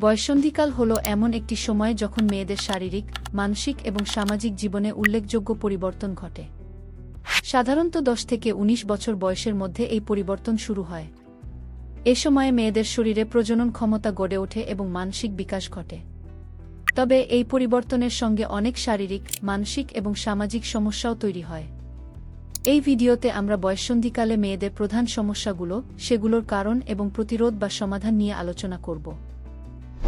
বয়সন্ধিকাল হল এমন একটি সময় যখন মেয়েদের শারীরিক, মানসিক এবং সামাজিক জীবনে উল্লেখযোগ্য পরিবর্তন ঘটে। সাধারণত দশ থেকে ১৯ বছর বয়সের মধ্যে এই পরিবর্তন শুরু হয়। এ সময়ে মেয়েদের শরীরে প্রজনন ক্ষমতা গড়ে ওঠে এবং মানসিক বিকাশ ঘটে। তবে এই পরিবর্তনের সঙ্গে অনেক শারীরিক, মানসিক এবং সামাজিক সমস্যাও তৈরি হয়। এই ভিডিওতে আমরা বয়ঃসন্ধিকালে মেয়েদের প্রধান সমস্যাগুলো, সেগুলোর কারণ এবং প্রতিরোধ বা সমাধান নিয়ে আলোচনা করব।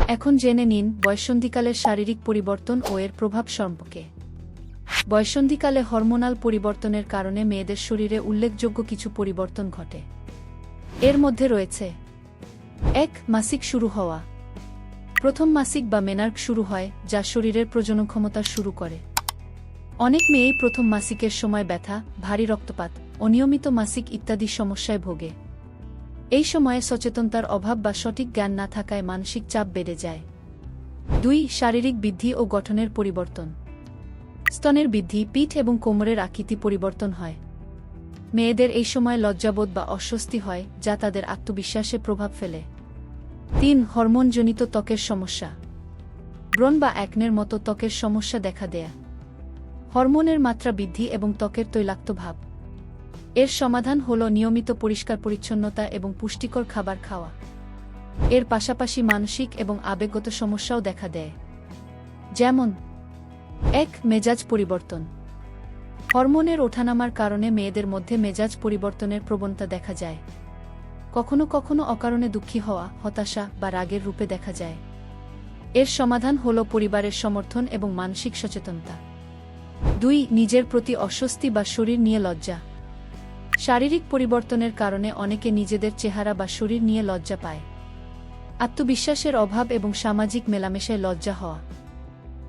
এখন জেনে নিন বয়সন্ধিকালের শারীরিক পরিবর্তন ও এর প্রভাব সম্পর্কে। বয়ঃসন্ধিকালে হরমোনাল পরিবর্তনের কারণে মেয়েদের শরীরে উল্লেখযোগ্য কিছু পরিবর্তন ঘটে। এর মধ্যে রয়েছে এক, মাসিক শুরু হওয়া। প্রথম মাসিক বা মেনার্ক শুরু হয়, যা শরীরের প্রজনন ক্ষমতা শুরু করে। অনেক মেয়েই প্রথম মাসিকের সময় ব্যথা, ভারী রক্তপাত অনিয়মিত মাসিক ইত্যাদি সমস্যায় ভোগে। এই সময়ে সচেতনতার অভাব বা সঠিক জ্ঞান না থাকায় মানসিক চাপ বেড়ে যায়। দুই, শারীরিক বৃদ্ধি ও গঠনের পরিবর্তন। স্তনের বৃদ্ধি, পিঠ এবং কোমরের আকৃতি পরিবর্তন হয়। মেয়েদের এই সময় লজ্জাবোধ বা অস্বস্তি হয়, যা তাদের আত্মবিশ্বাসে প্রভাব ফেলে। তিন, হরমোনজনিত ত্বকের সমস্যা। ব্রণ বা অ্যাকনের মতো ত্বকের সমস্যা দেখা দেয়া। হরমোনের মাত্রা বৃদ্ধি এবং ত্বকের তৈলাক্ত ভাব। এর সমাধান হল নিয়মিত পরিষ্কার পরিচ্ছন্নতা এবং পুষ্টিকর খাবার খাওয়া। এর পাশাপাশি মানসিক এবং আবেগগত সমস্যাও দেখা দেয়। যেমন, এক, মেজাজ পরিবর্তন। হরমোনের ওঠানামার কারণে মেয়েদের মধ্যে মেজাজ পরিবর্তনের প্রবণতা দেখা যায়। কখনো কখনো অকারণে দুঃখী হওয়া, হতাশা বা রাগের রূপে দেখা যায়। এর সমাধান হল পরিবারের সমর্থন এবং মানসিক সচেতনতা। দুই, নিজের প্রতি অস্বস্তি বা শরীর নিয়ে লজ্জা। শারীরিক পরিবর্তনের কারণে অনেকে নিজেদের চেহারা বা শরীর নিয়ে লজ্জা পায়। আত্মবিশ্বাসের অভাব এবং সামাজিক মেলামেশায় লজ্জা হওয়া।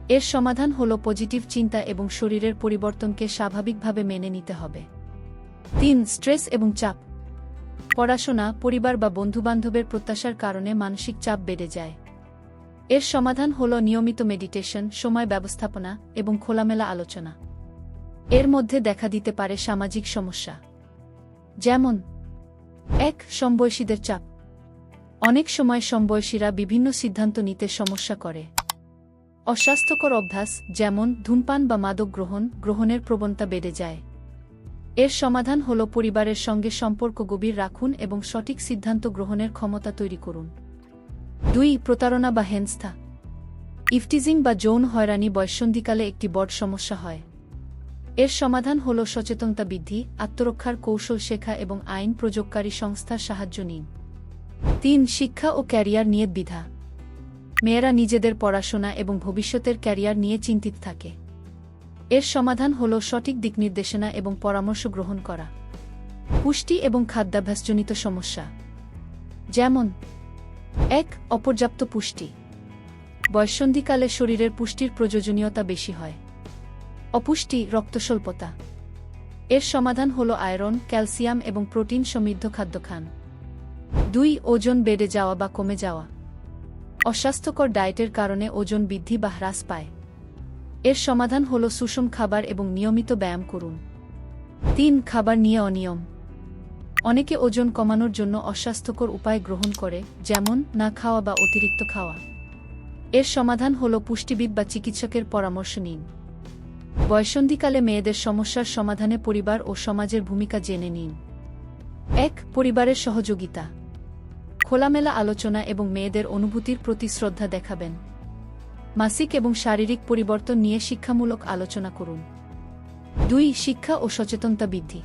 এর সমাধান হল পজিটিভ চিন্তা এবং শরীরের পরিবর্তনকে স্বাভাবিকভাবে মেনে নিতে হবে। তিন, স্ট্রেস এবং চাপ। পড়াশোনা, পরিবার বা বন্ধুবান্ধবের প্রত্যাশার কারণে মানসিক চাপ বেড়ে যায়। এর সমাধান হল নিয়মিত মেডিটেশন, সময় ব্যবস্থাপনা এবং খোলামেলা আলোচনা। এর মধ্যে দেখা দিতে পারে সামাজিক সমস্যা। যেমন, এক সমবয়সীদের চাপ। অনেক সময় সমবয়সীরা বিভিন্ন সিদ্ধান্ত নিতে সমস্যা করে। অস্বাস্থ্যকর অভ্যাস, যেমন ধূমপান বা মাদক গ্রহণ, গ্রহণের প্রবণতা বেড়ে যায়। এর সমাধান হল পরিবারের সঙ্গে সম্পর্ক গভীর রাখুন এবং সঠিক সিদ্ধান্ত গ্রহণের ক্ষমতা তৈরি করুন। দুই, প্রতারণা বা হেনস্থা। ইফটিজিং বা যৌন হয়রানি বয়সন্ধিকালে একটি বড় সমস্যা হয়। এর সমাধান হল সচেতনতা বৃদ্ধি, আত্মরক্ষার কৌশল শেখা এবং আইন প্রযোগকারী সংস্থার সাহায্য নিন। তিন, শিক্ষা ও ক্যারিয়ার নিয়ে বিধা মেয়েরা নিজেদের পড়াশোনা এবং ভবিষ্যতের ক্যারিয়ার নিয়ে চিন্তিত থাকে। এর সমাধান হল সঠিক দিকনির্দেশনা এবং পরামর্শ গ্রহণ করা। পুষ্টি এবং খাদ্যাভ্যাসজনিত সমস্যা। যেমন, এক, অপর্যাপ্ত পুষ্টি। বয়সন্ধিকালে শরীরের পুষ্টির প্রয়োজনীয়তা বেশি হয়। অপুষ্টি, রক্তস্বল্পতা। এর সমাধান হল আয়রন, ক্যালসিয়াম এবং প্রোটিন সমৃদ্ধ খাদ্য খান দুই, ওজন বেড়ে যাওয়া বা কমে যাওয়া। অস্বাস্থ্যকর ডায়েটের কারণে ওজন বৃদ্ধি বা হ্রাস পায়। এর সমাধান হল সুষম খাবার এবং নিয়মিত ব্যায়াম করুন। তিন, খাবার নিয়ে অনিয়ম। অনেকে ওজন কমানোর জন্য অস্বাস্থ্যকর উপায় গ্রহণ করে, যেমন না খাওয়া বা অতিরিক্ত খাওয়া। এর সমাধান হল পুষ্টিবিদ বা চিকিৎসকের পরামর্শ নিন। বয়সন্ধিকালে মেয়েদের সমস্যার সমাধানে পরিবার ও সমাজের ভূমিকা জেনে নিন। এক, পরিবারের সহযোগিতা। খোলামেলা আলোচনা এবং মেয়েদের অনুভূতির প্রতি শ্রদ্ধা দেখাবেন। মাসিক এবং শারীরিক পরিবর্তন নিয়ে শিক্ষামূলক আলোচনা করুন। দুই, শিক্ষা ও সচেতনতা বৃদ্ধি।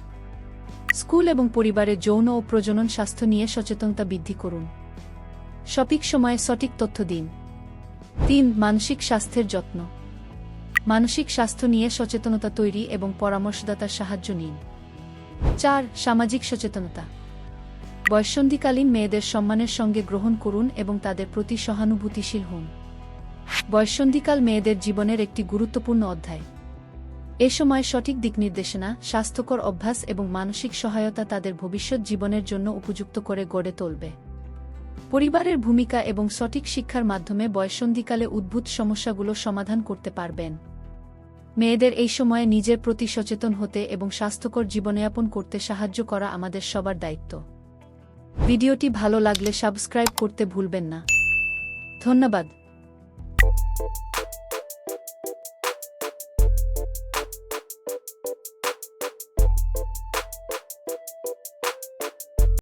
স্কুল এবং পরিবারের যৌন ও প্রজনন স্বাস্থ্য নিয়ে সচেতনতা বৃদ্ধি করুন। সঠিক সময়ে সঠিক তথ্য দিন। তিন, মানসিক স্বাস্থ্যের যত্ন। মানসিক স্বাস্থ্য নিয়ে সচেতনতা তৈরি এবং পরামর্শদাতার সাহায্য নিন। চার, সামাজিক সচেতনতা। বয়সন্ধিকালীন মেয়েদের সম্মানের সঙ্গে গ্রহণ করুন এবং তাদের প্রতি সহানুভূতিশীল হন। বয়সন্ধিকাল মেয়েদের জীবনের একটি গুরুত্বপূর্ণ অধ্যায়। এ সময় সঠিক দিক নির্দেশনা, স্বাস্থ্যকর অভ্যাস এবং মানসিক সহায়তা তাদের ভবিষ্যৎ জীবনের জন্য উপযুক্ত করে গড়ে তুলবে। পরিবারের ভূমিকা এবং সঠিক শিক্ষার মাধ্যমে বয়সন্ধিকালে উদ্ভূত সমস্যাগুলো সমাধান করতে পারবেন। মেয়েদের এই সময়ে নিজের প্রতি সচেতন হতে এবং স্বাস্থ্যকর জীবনযাপন করতে সাহায্য করা আমাদের সবার দায়িত্ব। ভিডিওটি ভালো লাগলে সাবস্ক্রাইব করতে ভুলবেন না। ধন্যবাদ।